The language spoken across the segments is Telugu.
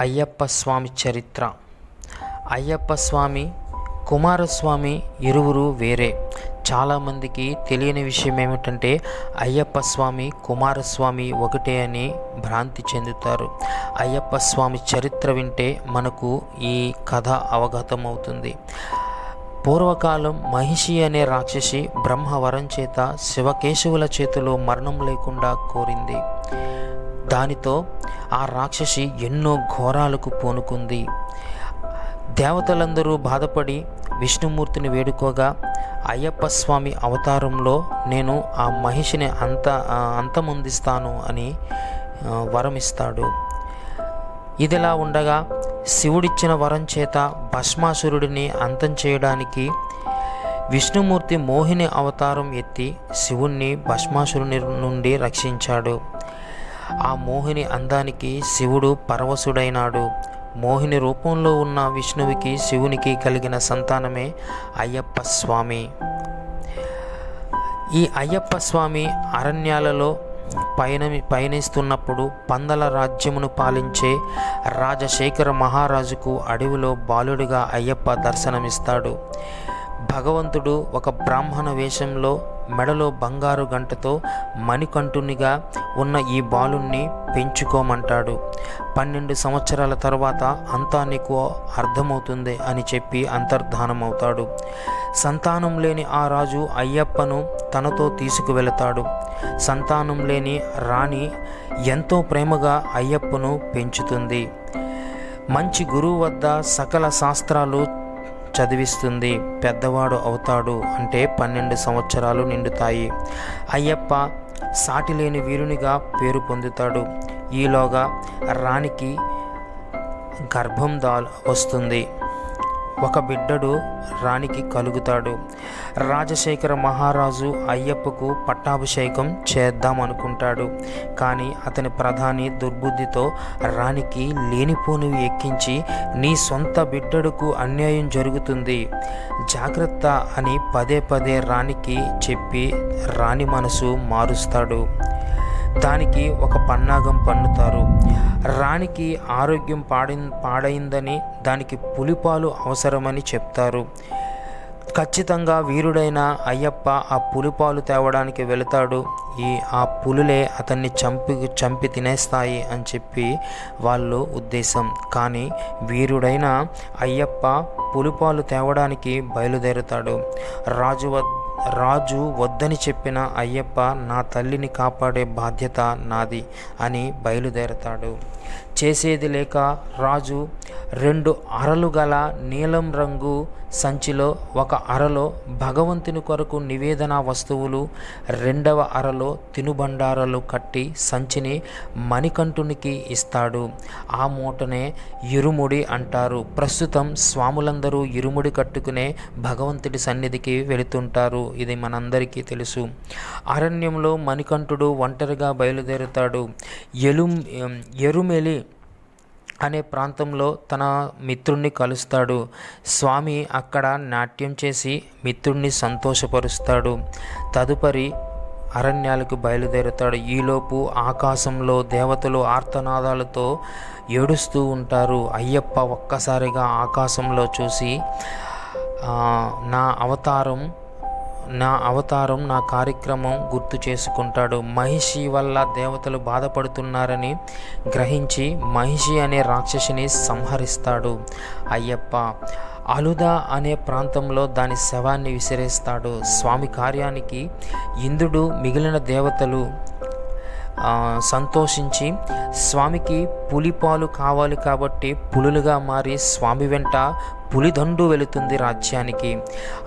అయ్యప్ప స్వామి చరిత్ర. అయ్యప్ప స్వామి కుమారస్వామి ఇరువురు వేరే. చాలామందికి తెలియని విషయం ఏమిటంటే అయ్యప్ప స్వామి కుమారస్వామి ఒకటే అని భ్రాంతి చెందుతారు. అయ్యప్ప స్వామి చరిత్ర వింటే మనకు ఈ కథ అవగతమవుతుంది పూర్వకాలం మహిషి అనే రాక్షసి బ్రహ్మవరం చేత శివకేశవుల చేతిలో మరణం లేకుండా కోరింది. దానితో ఆ రాక్షసి ఎన్నో ఘోరాలకు పూనుకుంది. దేవతలందరూ బాధపడి విష్ణుమూర్తిని వేడుకోగా అయ్యప్ప స్వామి అవతారంలో నేను ఆ మహిషిని అంత అంతమొందిస్తాను అని వరమిస్తాడు. ఇదిలా ఉండగా శివుడిచ్చిన వరం చేత భస్మాసురుడిని అంతం చేయడానికి విష్ణుమూర్తి మోహిని అవతారం ఎత్తి శివుణ్ణి భస్మాసురుని నుండి రక్షించాడు. ఆ మోహిని అందానికి శివుడు పరవశుడైనాడు. మోహిని రూపంలో ఉన్న విష్ణువుకి శివునికి కలిగిన సంతానమే అయ్యప్ప స్వామి. ఈ అయ్యప్ప స్వామి అరణ్యాలలో పయన పయనిస్తున్నప్పుడు పందల రాజ్యమును పాలించే రాజశేఖర మహారాజుకు అడవిలో బాలుడిగా అయ్యప్ప దర్శనమిస్తాడు. భగవంతుడు ఒక బ్రాహ్మణ వేషంలో మెడలో బంగారు గంటతో మణికంఠునిగా ఉన్న ఈ బాలుణ్ణి పెంచుకోమంటాడు. పన్నెండు సంవత్సరాల తర్వాత అంతా నీకు అర్థమవుతుంది అని చెప్పి అంతర్ధానమవుతాడు. సంతానం లేని ఆ రాజు అయ్యప్పను తనతో తీసుకువెళతాడు. సంతానం లేని రాణి ఎంతో ప్రేమగా అయ్యప్పను పెంచుతుంది. మంచి గురువు వద్ద సకల శాస్త్రాలు చదివిస్తుంది. పెద్దవాడు అవుతాడు అంటే పన్నెండు సంవత్సరాలు నిండుతాయి. అయ్యప్ప సాటిలేని వీరునిగా పేరు పొందుతాడు. ఈలోగా రాణికి గర్భం దా వస్తుంది. ఒక బిడ్డడు రాణికి కలుగుతాడు. రాజశేఖర మహారాజు అయ్యప్పకు పట్టాభిషేకం చేద్దామనుకుంటాడు కానీ అతని ప్రధాని దుర్బుద్ధితో రాణికి లేనిపోనివి ఎక్కించి నీ సొంత బిడ్డడుకు అన్యాయం జరుగుతుంది. జాగ్రత్త అని పదే పదే రాణికి చెప్పి రాణి మనసు మారుస్తాడు. దానికి ఒక పన్నాగం పన్నుతారు రాణికి ఆరోగ్యం పాడి పాడైందని దానికి పులిపాలు అవసరమని చెప్తారు. ఖచ్చితంగా వీరుడైన అయ్యప్ప ఆ పులిపాలు తేవడానికి వెళతాడు. ఈ ఆ పులులే అతన్ని చంపి చంపి తినేస్తాయి అని చెప్పి వాళ్ళు ఉద్దేశం. కానీ వీరుడైన అయ్యప్ప పులిపాలు తేవడానికి బయలుదేరుతాడు. రాజు రాజు వద్దని చెప్పిన అయ్యప్ప నా తల్లిని కాపాడే బాధ్యత నాది అని బయలుదేరతాడు. చేసేది లేక రాజు రెండు అరలు గల నీలం రంగు సంచిలో ఒక అరలో భగవంతుని కొరకు నివేదన వస్తువులు రెండవ అరలో తినుబండారాలు కట్టి సంచిని మణికంఠునికి ఇస్తాడు. ఆ మూటనే ఇరుముడి అంటారు. ప్రస్తుతం స్వాములందరూ ఇరుముడి కట్టుకునే భగవంతుడి సన్నిధికి వెళుతుంటారు. ఇది మనందరికీ తెలుసు. అరణ్యంలో మణికంఠుడు ఒంటరిగా బయలుదేరుతాడు. ఎలు ఎరుమెలి అనే ప్రాంతంలో తన మిత్రుణ్ణి కలుస్తాడు. స్వామి అక్కడ నాట్యం చేసి మిత్రుణ్ణి సంతోషపరుస్తాడు. తదుపరి అరణ్యాలకు బయలుదేరుతాడు. ఈలోపు ఆకాశంలో దేవతలు ఆర్తనాదాలతో ఏడుస్తూ ఉంటారు. అయ్యప్ప ఒక్కసారిగా ఆకాశంలో చూసి నా అవతారం నా అవతారం నా కార్యక్రమం గుర్తు చేసుకుంటాడు. మహిషి వల్ల దేవతలు బాధపడుతున్నారని గ్రహించి మహిషి అనే రాక్షసిని సంహరిస్తాడు. అయ్యప్ప అలుదా అనే ప్రాంతంలో దాని శవాన్ని విసిరేస్తాడు. స్వామి కార్యానికి ఇంద్రుడు మిగిలిన దేవతలు సంతోషించి స్వామికి పులిపాలు కావాలి కాబట్టి పులులుగా మారి స్వామి వెంట పులిదండు వెళుతుంది రాజ్యానికి.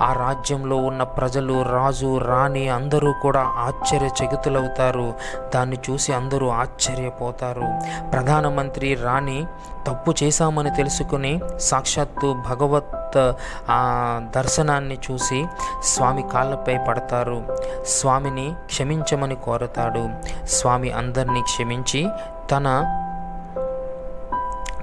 ఆ రాజ్యంలో ఉన్న ప్రజలు రాజు రాణి అందరూ కూడా ఆశ్చర్యచకితులవుతారు. దాన్ని చూసి అందరూ ఆశ్చర్యపోతారు. ప్రధానమంత్రి రాణి తప్పు చేశామని తెలుసుకుని సాక్షాత్తు భగవత్ ఆ దర్శనాన్ని చూసి స్వామి కాళ్ళపై పడతారు. స్వామిని క్షమించమని కోరతాడు. స్వామి అందరినీ క్షమించి తన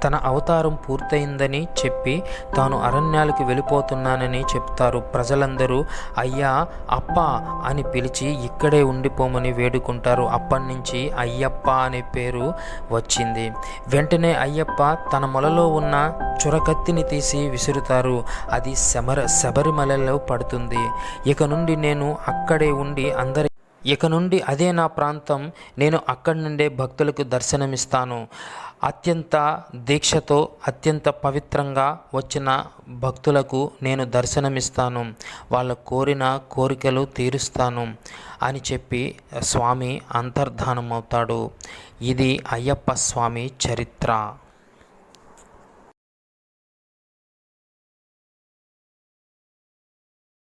తన అవతారం పూర్తయిందని చెప్పి తాను అరణ్యాలకు వెళ్ళిపోతున్నానని చెప్తారు ప్రజలందరూ. అయ్యా అప్ప అని పిలిచి ఇక్కడే ఉండిపోమని వేడుకుంటారు. అప్పటి నుంచి అయ్యప్ప అనే పేరు వచ్చింది. వెంటనే అయ్యప్ప తన మొలలో ఉన్న చురకత్తిని తీసి విసురుతారు. అది శబర శబరిమలలో పడుతుంది. ఇక నుండి నేను అక్కడే ఉండి అందరి ఇక నుండి అదే నా ప్రాంతం. నేను అక్కడి నుండే భక్తులకు దర్శనమిస్తాను. అత్యంత దీక్షతో అత్యంత పవిత్రంగా వచ్చిన భక్తులకు నేను దర్శనమిస్తాను. వాళ్ళ కోరిన కోరికలు తీరుస్తాను అని చెప్పి స్వామి అంతర్ధానం అవుతాడు ఇది అయ్యప్ప స్వామి చరిత్ర.